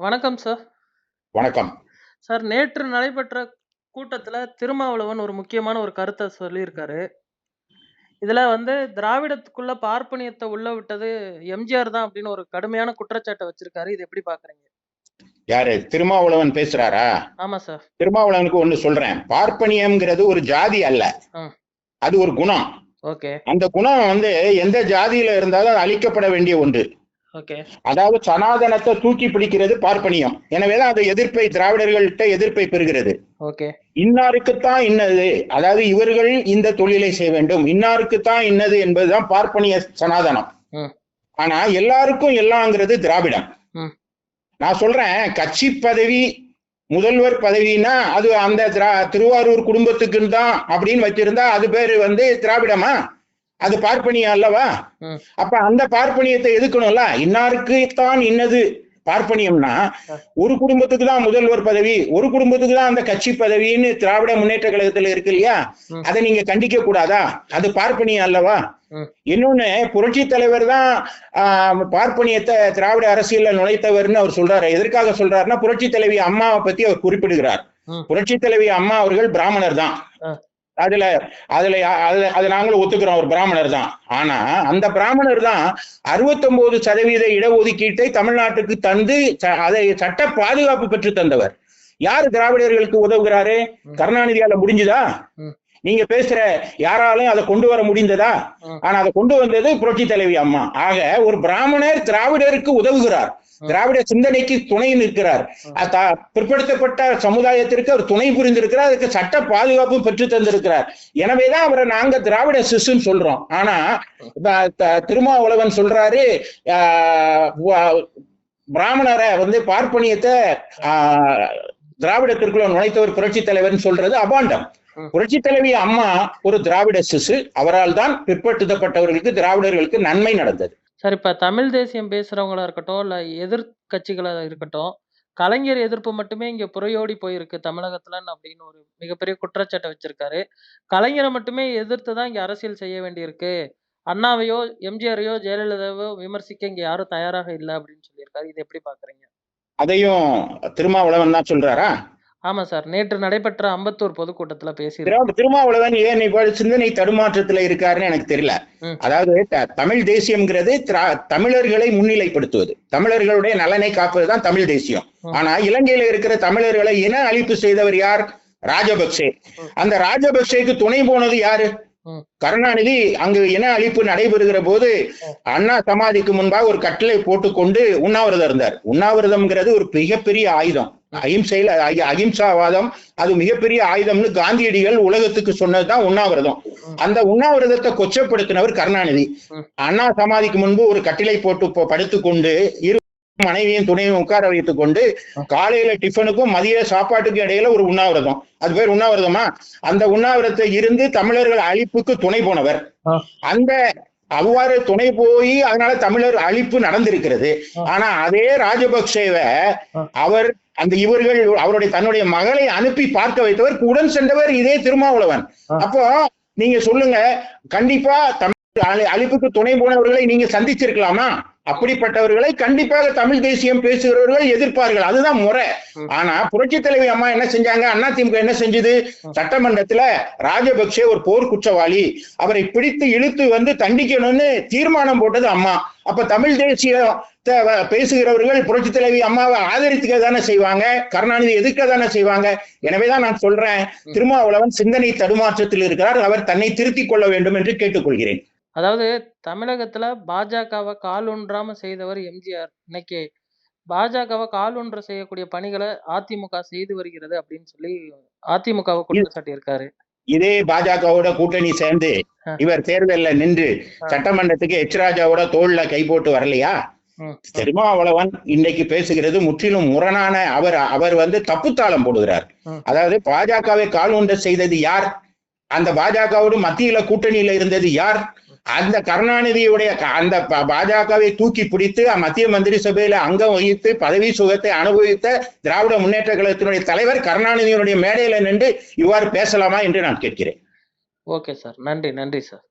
வணக்கம் சார். வணக்கம். சார் நேற்று நடைபெற்ற கூட்டத்துல திருமாவளவன் ஒரு முக்கியமான ஒரு கருத்த சொல்லியிருக்காரு. இதுல வந்து திராவிடத்துக்குள்ள பார்ப்பனியத்த உள்ள விட்டது எம்ஜிஆர் தான் அப்படின்னு ஒரு கடுமையான குற்றச்சாட்ட வச்சிருக்காரு. இது எப்படி பார்க்குறீங்க? யாரு? திருமாவளவன் பேசுறாரா? ஆமா சார். திருமாவளவனுக்கு ஒண்ணு சொல்றேன். பார்ப்பனியம்ங்கிறது ஒரு ஜாதி அல்ல. அது ஒரு குணம். ஓகே. அந்த குணம் வந்து எந்த ஜாதியில இருந்தாலும் அது அழிக்கப்பட வேண்டிய ஒன்று. அதாவது சனாதனத்தை தூக்கி பிடிக்கிறது பார்ப்பனியம். எனவேதான் அது எதிர்ப்பை திராவிடர்கள்ட்ட எதிர்ப்பை பெறுகிறது. இன்னாருக்குத்தான் இன்னது. அதாவது இவர்கள் இந்த தொழிலை செய்ய வேண்டும். இன்னாருக்குத்தான் இன்னது என்பதுதான் பார்ப்பனிய சனாதனம். ஆனா எல்லாருக்கும் எல்லாங்கிறது திராவிடம். நான் சொல்றேன் கட்சி பதவி முதல்வர் பதவினா அது அந்த திரா- திருவாரூர் குடும்பத்துக்குன்னு தான் அப்படின்னு வச்சிருந்தா அது பேரு வந்து திராவிடமா அது பார்ப்பனியம் அல்லவா. அப்ப அந்த பார்ப்பனியத்தை எதுக்கணும்ல இன்னாருக்கு தான் இன்னது பார்ப்பனியம்னா ஒரு குடும்பத்துக்கு தான் முதல்வர் பதவி ஒரு குடும்பத்துக்கு தான் அந்த கட்சி பதவின்னு திராவிட முன்னேற்ற கழகத்துல இருக்கு இல்லையா. அதை நீங்க கண்டிக்க கூடாதா அது பார்ப்பனியம் அல்லவா. இன்னொன்னு புரட்சி தலைவர் தான் ஆஹ், பார்ப்பனியத்தை திராவிட அரசியல்ல நுழைத்தவர்னு அவர் சொல்றாரு எதற்காக சொல்றாருன்னா புரட்சி தலைவி அம்மாவை பத்தி அவர் குறிப்பிடுகிறார். புரட்சி தலைவி அம்மா அவர்கள் பிராமணர் தான். அதுல அதுல அது நாங்களும் ஒத்துக்கிறோம் ஒரு பிராமணர் தான் ஆனா அந்த பிராமணர் தான் அறுபத்தொன்பது சதவீத இடஒதுக்கீட்டை தமிழ்நாட்டுக்கு தந்து அதை சட்ட பாதுகாப்பு பெற்று தந்தவர் யாரு திராவிடர்களுக்கு உதவுகிறாரு. கருணாநிதியால முடிஞ்சுதா. நீங்க பேசுற யாராலும் அதை கொண்டு வர முடிந்ததா. ஆனா அதை கொண்டு வந்தது புரட்சி தலைவி அம்மா ஆக ஒரு பிராமணர் திராவிடருக்கு உதவுகிறார். திராவிட சிந்தனைக்கு துணை நிற்கிறார். பிற்படுத்தப்பட்ட சமுதாயத்திற்கு அவர் துணை புரிந்திருக்கிறார். அதுக்கு சட்ட பாதுகாப்பும் பெற்று தந்திருக்கிறார். எனவேதான் அவரை நாங்க திராவிட சிசுன்னு சொல்றோம். ஆனா திருமாவளவன் சொல்றாரு பிராமணரை வந்து பார்ப்பனியத்தை ஆஹ், திராவிடத்திற்குள்ள நுழைத்தவர் புரட்சி தலைவர்னு சொல்றது அபாண்டம். புரட்சி தலைவி அம்மா ஒரு திராவிட சிசு அவரால் தான் பிற்படுத்தப்பட்டவர்களுக்கு திராவிடர்களுக்கு நன்மை நடந்தது. சார் இப்போ தமிழ் தேசியம் பேசுகிறவங்களா இருக்கட்டும், இல்லை எதிர்க்கட்சிகளா இருக்கட்டும், கலைஞர் எதிர்ப்பு மட்டுமே இங்கே புரையோடி போயிருக்கு தமிழகத்துலன்னு அப்படின்னு ஒரு மிகப்பெரிய குற்றச்சாட்டை வச்சிருக்காரு. கலைஞரை மட்டுமே எதிர்த்து தான் இங்கே அரசியல் செய்ய வேண்டியிருக்கு. அண்ணாவையோ, எம்ஜிஆரையோ, ஜெயலலிதாவோ விமர்சிக்க இங்கே யாரும் தயாராக இல்லை அப்படின்னு சொல்லியிருக்காரு. இதை எப்படி பார்க்குறீங்க? அதையும் திருமாவளவன் தான் சொல்றாரா ஆமா சார். நேற்று நடைபெற்ற அம்பத்தூர் பொதுக்கூட்டத்துல. திரா- திருமாவளவன் ஏன் இவ்வளவு சிந்தனை தடுமாற்றத்துல இருக்காருன்னு எனக்கு தெரியல. அதாவது தமிழ் தேசியம்ங்கிறது தமிழர்களை முன்னிலைப்படுத்துவது தமிழர்களுடைய நலனை காப்பதுதான் தமிழ் தேசியம். ஆனா இலங்கையில இருக்கிற தமிழர்களை இன அழிப்பு செய்தவர் யார் ராஜபக்சே. அந்த ராஜபக்சேக்கு துணை போனது யாரு. கருணாநிதி அங்கு இன அழிப்பு நடைபெறுகிற போது. அண்ணா சமாதிக்கு முன்பாக ஒரு கட்டளை போட்டுக்கொண்டு உண்ணாவிரதம் இருந்தார் உண்ணாவிரதம்ங்கிறது ஒரு மிகப்பெரிய ஆயுதம் அகிம்சையில அகி- அகிம்சாவாதம் அது மிகப்பெரிய ஆயுதம்னு காந்தியடிகள் உலகத்துக்கு சொன்னதுதான் உண்ணாவிரதம். அந்த உண்ணாவிரதத்தை கொச்சப்படுத்தினவர் கருணாநிதி. அண்ணா சமாதிக்கு முன்பு ஒரு கட்டிலை போட்டு படுத்துக்கொண்டு இரு மனைவியும் துணையும் உட்கார வைத்துக் கொண்டு. காலையில டிஃபனுக்கும் மதிய சாப்பாட்டுக்கும் இடையில ஒரு உண்ணாவிரதம் அது பேர் உண்ணாவிரதமா அந்த உண்ணாவிரதத்தை இருந்து தமிழர்கள் அழிப்புக்கு துணை போனவர். அந்த அவ்வாறு துணை போய் அதனால தமிழர் அழிப்பு நடந்திருக்கிறது. ஆனா அதே ராஜபக்சேவை. அவர் அந்த இவர்கள் அவருடைய தன்னுடைய மகளை அனுப்பி பார்க்க வைத்தவர் உடன் சென்றவர் இதே திருமாவளவன். அப்போ நீங்க சொல்லுங்க கண்டிப்பா தமிழ் அழி- அழிப்புக்கு துணை போனவர்களை நீங்க சந்திச்சிருக்கலாமா அப்படிப்பட்டவர்களை கண்டிப்பாக தமிழ் தேசியம் பேசுகிறவர்கள் எதிர்ப்பார்கள். அதுதான் முறை. ஆனா புரட்சி தலைவி அம்மா என்ன செஞ்சாங்க? அண்ணா திமுக என்ன செஞ்சது. சட்டமன்றத்துல ராஜபக்சே ஒரு போர் குற்றவாளி. அவரை பிடித்து இழுத்து வந்து தண்டிக்கணும்னு தீர்மானம் போட்டது அம்மா. அப்ப தமிழ் தேசியத்தை வ- பேசுகிறவர்கள் புரட்சி தலைவி அம்மாவை ஆதரித்துக்க தானே செய்வாங்க? கருணாநிதி எதிர்க்க தானே செய்வாங்க? எனவேதான் நான் சொல்றேன். திருமாவளவன் சிந்தனை தடுமாற்றத்தில் இருக்கிறார். அவர் தன்னை திருத்திக் கொள்ள வேண்டும் என்று கேட்டுக்கொள்கிறேன். அதாவது தமிழகத்துல பாஜகவை கால் ஊன்றாம செய்தவர் எம்ஜிஆர். இன்னைக்கு பாஜகவை கால் ஊன்ற செய்யக்கூடிய பணிகளை அதிமுக செய்து வருகிறது அப்படின்னு சொல்லி அதிமுகவை குற்றம் சாட்டியிருக்காரு. இதே பாஜகவோட கூட்டணி சேர்ந்து. இவர் தேர்தல்ல நின்று ஆ. சட்டமன்றத்துக்கு எச் ராஜாவோட தோல்ல கை போட்டு வரலையா ம், ம், திருமாவளவன் இன்னைக்கு பேசுகிறது முற்றிலும் முரணான அவர் அவர் வந்து தப்புத்தாளம் போடுகிறார் ம். அதாவது பாஜகவை கால் ஊன்ற செய்தது யார் அந்த பாஜகவோடு மத்தியில கூட்டணியில இருந்தது யார் அந்த கருணாநிதியுடைய அந்த பாஜகவை தூக்கி பிடித்து மத்திய மந்திரி சபையில அங்கம் வகித்து பதவி சுகத்தை அனுபவித்த திராவிட முன்னேற்ற கழகத்தினுடைய தலைவர் கருணாநிதியினுடைய மேடையில நின்று இவ்வாறு பேசலாமா என்று நான் கேட்கிறேன் ஓகே சார். நன்றி, நன்றி சார்.